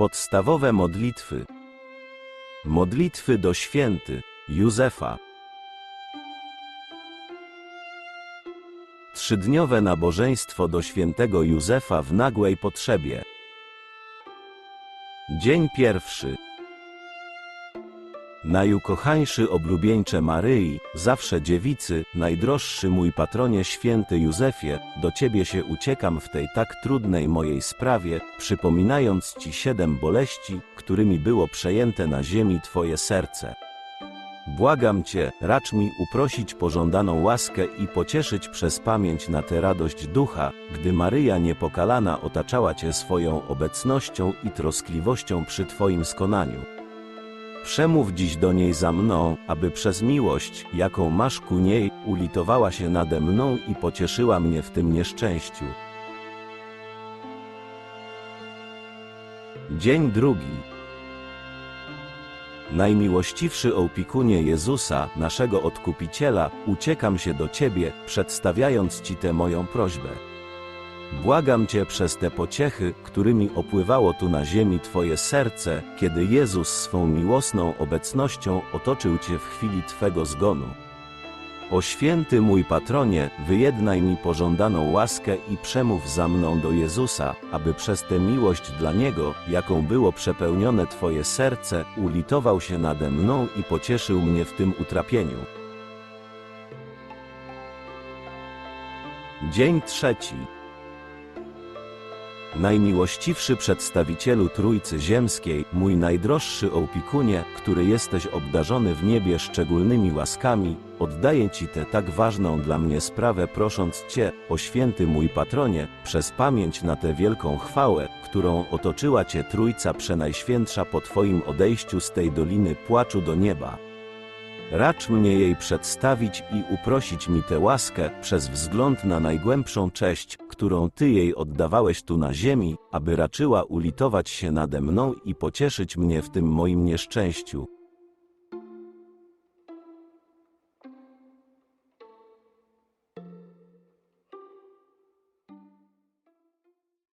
Podstawowe modlitwy. Modlitwy do święty Józefa. Trzydniowe nabożeństwo do świętego Józefa w nagłej potrzebie. Dzień pierwszy. Najukochańszy oblubieńcze Maryi, zawsze dziewicy, najdroższy mój patronie święty Józefie, do Ciebie się uciekam w tej tak trudnej mojej sprawie, przypominając Ci siedem boleści, którymi było przejęte na ziemi Twoje serce. Błagam Cię, racz mi uprosić pożądaną łaskę i pocieszyć przez pamięć na tę radość ducha, gdy Maryja niepokalana otaczała Cię swoją obecnością i troskliwością przy Twoim skonaniu. Przemów dziś do niej za mną, aby przez miłość, jaką masz ku niej, ulitowała się nade mną i pocieszyła mnie w tym nieszczęściu. Dzień drugi. Najmiłościwszy opiekunie Jezusa, naszego Odkupiciela, uciekam się do Ciebie, przedstawiając Ci tę moją prośbę. Błagam Cię przez te pociechy, którymi opływało tu na ziemi Twoje serce, kiedy Jezus swą miłosną obecnością otoczył Cię w chwili Twego zgonu. O święty mój patronie, wyjednaj mi pożądaną łaskę i przemów za mną do Jezusa, aby przez tę miłość dla Niego, jaką było przepełnione Twoje serce, ulitował się nade mną i pocieszył mnie w tym utrapieniu. Dzień trzeci. Najmiłościwszy przedstawicielu Trójcy Ziemskiej, mój najdroższy opiekunie, który jesteś obdarzony w niebie szczególnymi łaskami, oddaję Ci tę tak ważną dla mnie sprawę prosząc Cię, o święty mój patronie, przez pamięć na tę wielką chwałę, którą otoczyła Cię Trójca Przenajświętsza po Twoim odejściu z tej doliny płaczu do nieba. Racz mnie jej przedstawić i uprosić mi tę łaskę przez wzgląd na najgłębszą cześć, którą Ty jej oddawałeś tu na ziemi, aby raczyła ulitować się nade mną i pocieszyć mnie w tym moim nieszczęściu.